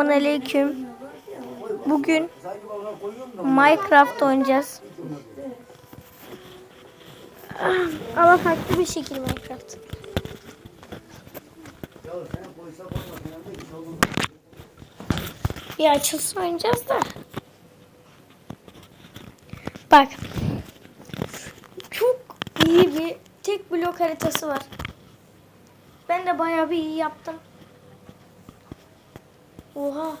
Selamun aleyküm. Bugün Minecraft oynayacağız. Ama farklı bir şekil Minecraft. Bir açılsın oynayacağız da. Bak. Çok iyi bir tek blok haritası var. Ben de bayağı bir iyi yaptım. Oha.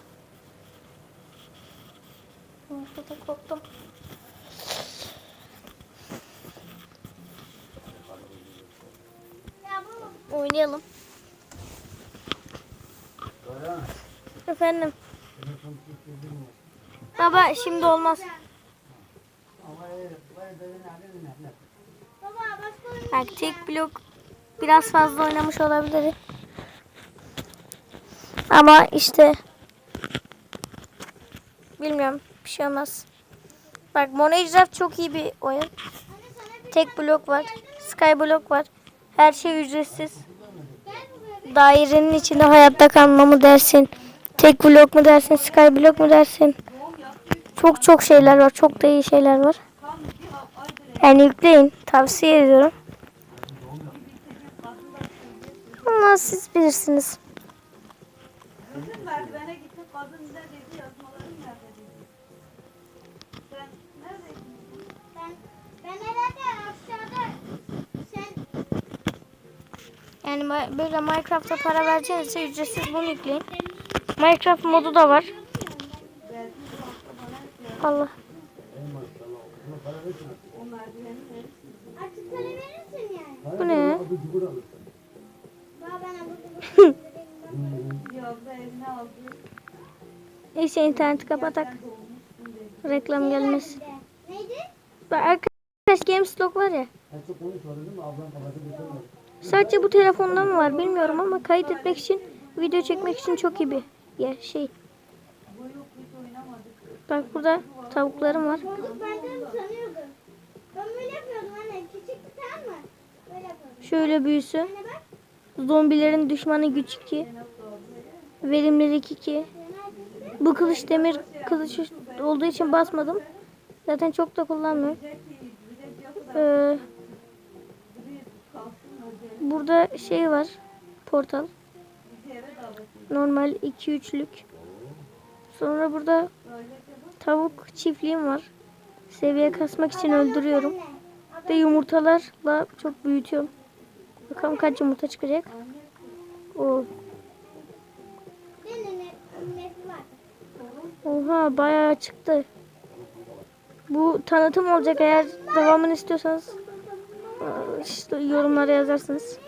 Ortada koptum. Oynayalım. Efendim. Baba şimdi olmaz. Bak tek blok biraz fazla oynamış olabilir. Ama işte bilmiyorum bir şey olmaz. Bak Monejraft çok iyi bir oyun. Tek blok var. Sky blok var. Her şey ücretsiz. Dairenin içinde hayatta kalma mı dersin? Tek blok mu dersin? Sky blok mu dersin? Çok çok şeyler var. Çok da iyi şeyler var. Yani yükleyin. Tavsiye ediyorum. Ama siz bilirsiniz. Kızım merdivene gittim kadın ne dedi yazmalarım nerede dedi. Sen neredeydin? Ben, ben herhalde aşağıda sen Yani böyle Minecraft'a para vereceğinizse ücretsiz bunu yükleyin. Minecraft modu da var. Allah. Bu ne? Baba bana Neyse interneti kapatak. Reklam gelmesin. Neydi? Arkadaş Gameslog var ya. Sadece bu telefonda mı var bilmiyorum ama kayıt etmek için, video çekmek için çok iyi bir yer, şey. Bak burada tavuklarım var. Şöyle büyüsü. Zombilerin düşmanı güç 2. Verimlilik 2. Bu kılıç demir kılıç olduğu için basmadım. Zaten çok da kullanmıyorum. Ee, burada şey var. Portal. Normal 2-3'lük. Sonra burada tavuk çiftliğim var. Seviye kasmak için öldürüyorum. Ve yumurtalarla çok büyütüyorum. Bakalım kaç yumurta çıkacak. O Oha bayağı çıktı. Bu tanıtım olacak eğer devamını istiyorsanız aa, işte yorumlara yazarsınız.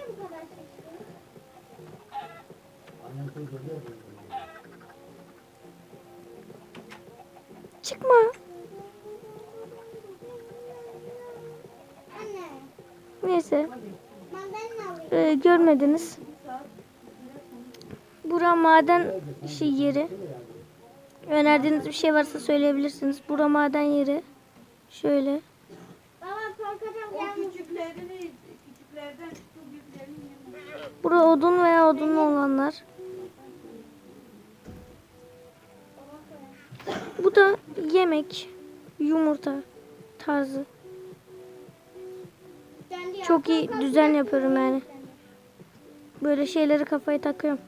Çıkma. Neyse ee, görmediniz. Bura maden şey yeri. Önerdiğiniz bir şey varsa söyleyebilirsiniz. Bura maden yeri. Şöyle. Baba korkacağım O gelmiş. küçüklerini, küçüklerden şu büyüklerin yerine. Bura odun veya odunlu olanlar. Bu da yemek, yumurta tarzı. Çok iyi düzen yapıyorum yani. Böyle şeyleri kafaya takıyorum.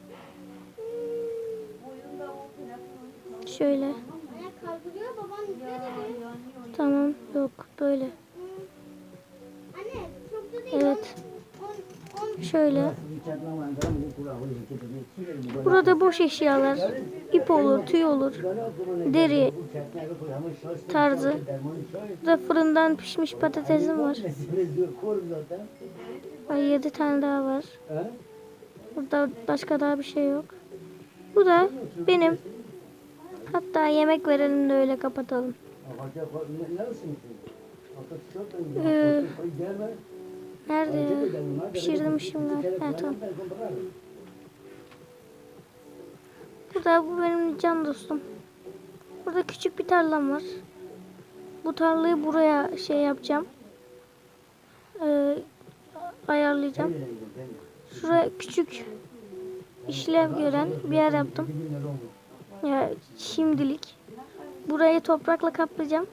Şöyle. Tamam. Yok böyle. Evet. Şöyle. Burada boş eşyalar. ip olur, tüy olur. Deri tarzı. Burada fırından pişmiş patatesim var. Ay 7 tane daha var. Burada başka daha bir şey yok. Bu da benim. Hatta yemek verelim de öyle kapatalım. Ee, nerede ya? Pişirdim şimdi. Ha, tamam. Burada bu benim can dostum. Burada küçük bir tarlam var. Bu tarlayı buraya şey yapacağım. Ee, ayarlayacağım. Şuraya küçük işlev gören bir yer yaptım. Ya şimdilik. Burayı toprakla kaplayacağım.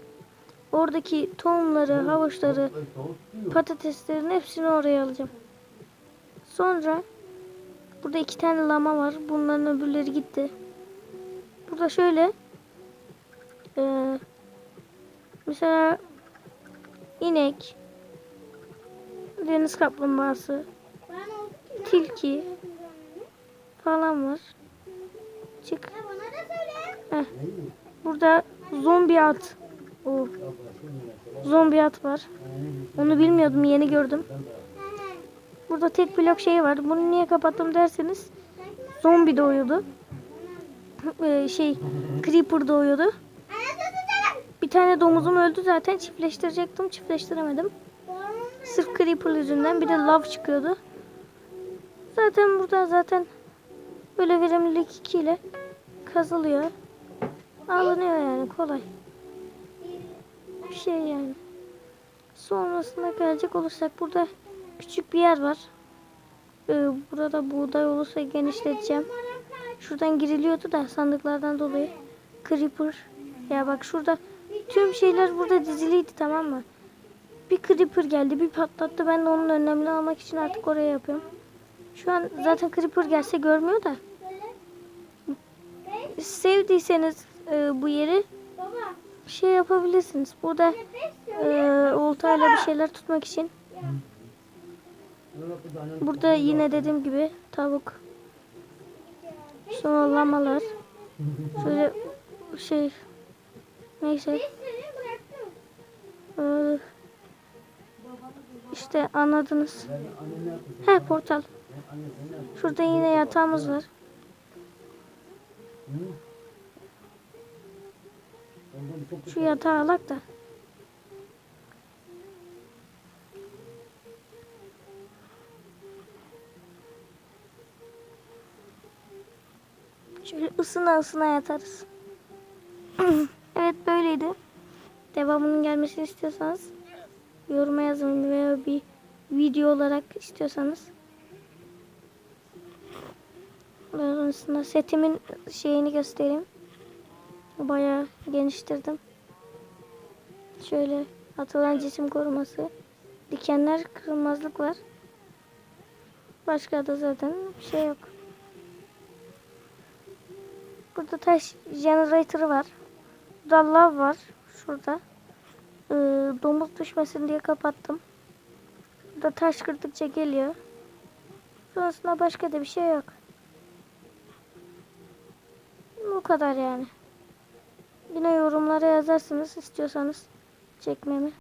Oradaki tohumları, havuçları, patateslerin hepsini oraya alacağım. Sonra burada iki tane lama var. Bunların öbürleri gitti. Burada şöyle eee, mesela inek, deniz kaplumbağası, tilki falan var. Çık. Ya bana da söyle. Burada zombi at. O. Zombi at var. Onu bilmiyordum yeni gördüm. Burada tek blok şey var. Bunu niye kapattım derseniz zombi doğuyordu. Ee, şey creeper doğuyordu. Bir tane domuzum öldü zaten çiftleştirecektim. Çiftleştiremedim. Sırf creeper yüzünden bir de lav çıkıyordu. Zaten burada zaten böyle verimlilik 2 ile kazılıyor. Alınıyor yani kolay. Bir şey yani. Sonrasında gelecek olursak burada küçük bir yer var. Ee, burada buğday olursa genişleteceğim. Şuradan giriliyordu da sandıklardan dolayı. Creeper. Ya bak şurada tüm şeyler burada diziliydi tamam mı? Bir creeper geldi bir patlattı. Ben de onun önlemini almak için artık oraya yapıyorum. Şu an zaten creeper gelse görmüyor da. Sevdiyseniz e, bu yeri Baba. şey yapabilirsiniz. Burada e, oltayla bir şeyler tutmak için. Burada yine dediğim gibi tavuk. Sonra lamalar. Şöyle şey neyse. Ee, işte anladınız. He portal. Şurada yine yatağımız var. Şu yatağı alak da. Şöyle ısına ısına yatarız. evet böyleydi. Devamının gelmesini istiyorsanız yoruma yazın veya bir video olarak istiyorsanız. Sonrasında setimin şeyini göstereyim. Bayağı geniştirdim. Şöyle atılan cisim koruması. Dikenler kırılmazlık var. Başka da zaten bir şey yok. Burada taş generator'ı var. Burada var. Şurada. Ee, domuz düşmesin diye kapattım. Burada taş kırdıkça geliyor. Sonrasında başka da bir şey yok. Bu kadar yani. Yine yorumlara yazarsınız istiyorsanız çekmemi.